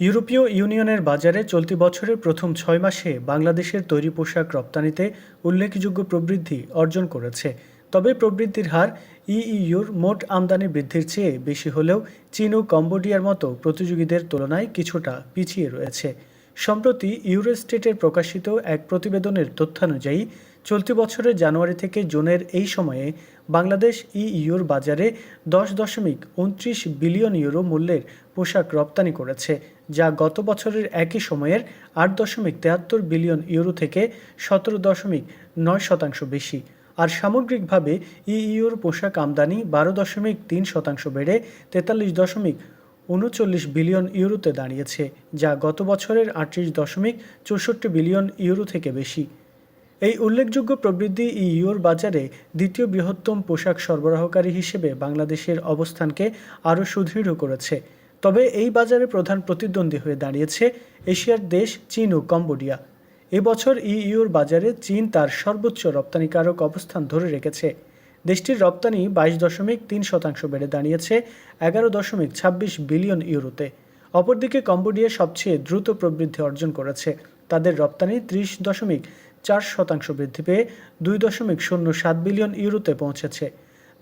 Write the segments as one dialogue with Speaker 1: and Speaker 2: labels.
Speaker 1: ইউরোপীয় ইউনিয়নের বাজারে চলতি বছরের প্রথম ছয় মাসে বাংলাদেশের তৈরি পোশাক রপ্তানিতে উল্লেখযোগ্য প্রবৃদ্ধি অর্জন করেছে। তবে প্রবৃদ্ধির হার ইইউর মোট আমদানি বৃদ্ধির চেয়ে বেশি হলেও চীন ও কম্বোডিয়ার মতো প্রতিযোগীদের তুলনায় কিছুটা পিছিয়ে রয়েছে। সম্প্রতি ইউরোস্টেটের প্রকাশিত এক প্রতিবেদনের তথ্যানুযায়ী চলতি বছরের জানুয়ারি থেকে জুনের এই সময়ে বাংলাদেশ ইইউর বাজারে দশ দশমিক উনত্রিশ বিলিয়ন ইউরো মূল্যের পোশাক রপ্তানি করেছে, যা গত বছরের একই সময়ের আট দশমিক তেহাত্তর বিলিয়ন ইউরো থেকে সতেরো দশমিক নয় শতাংশ বেশি। আর সামগ্রিকভাবে ইইউর পোশাক আমদানি বারো দশমিক তিন শতাংশ বেড়ে তেতাল্লিশ দশমিক উনচল্লিশ বিলিয়ন ইউরোতে দাঁড়িয়েছে, যা গত বছরের আটত্রিশ দশমিক চৌষট্টি বিলিয়ন ইউরো থেকে বেশি। এই উল্লেখযোগ্য প্রবৃদ্ধি ইইউর বাজারে দ্বিতীয় বৃহত্তম পোশাক সরবরাহকারী হিসেবে বাংলাদেশের অবস্থানকে আরও সুদৃঢ় করেছে। তবে এই বাজারে প্রধান প্রতিদ্বন্দ্বী হয়ে দাঁড়িয়েছে এশিয়ার দেশ, চীন ও কম্বোডিয়া। এবছর ইইউর বাজারে চীন তার সর্বোচ্চ রপ্তানিকারক অবস্থান ধরে রেখেছে। দেশটির রপ্তানি বাইশ দশমিক তিন শতাংশ বেড়ে দাঁড়িয়েছে এগারো দশমিক ছাব্বিশ বিলিয়ন ইউরোতে। অপরদিকে কম্বোডিয়া সবচেয়ে দ্রুত প্রবৃদ্ধি অর্জন করেছে। তাদের রপ্তানি ত্রিশ দশমিক চার শতাংশ বৃদ্ধি পেয়ে দুই দশমিক শূন্য সাত বিলিয়ন ইউরোতে পৌঁছেছে।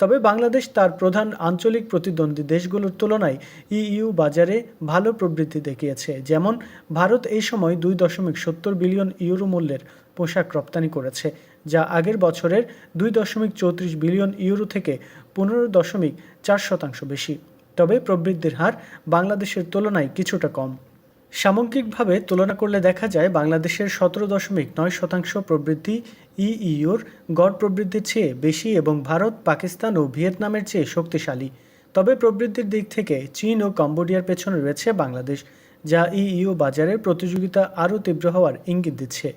Speaker 1: তবে বাংলাদেশ তার প্রধান আঞ্চলিক প্রতিদ্বন্দ্বী দেশগুলোর তুলনায় ইইউ বাজারে ভালো প্রবৃদ্ধি দেখিয়েছে, যেমন ভারত এই সময় দুই দশমিক সত্তর বিলিয়ন ইউরো মূল্যের পোশাক রপ্তানি করেছে, যা আগের বছরের দুই দশমিক চৌত্রিশ বিলিয়ন ইউরো থেকে পনেরো দশমিক চার শতাংশ বেশি। তবে প্রবৃদ্ধির হার বাংলাদেশের তুলনায় কিছুটা কম। সামগ্রিকভাবে তুলনা করলে দেখা যায় বাংলাদেশের সতেরো দশমিক নয় শতাংশ প্রবৃদ্ধি ইইউর গড় প্রবৃদ্ধির চেয়ে বেশি এবং ভারত, পাকিস্তান ও ভিয়েতনামের চেয়ে শক্তিশালী। তবে প্রবৃদ্ধির দিক থেকে চীন ও কম্বোডিয়ার পেছনে রয়েছে বাংলাদেশ, যা ইইউ বাজারের প্রতিযোগিতা আরও তীব্র হওয়ার ইঙ্গিত দিচ্ছে।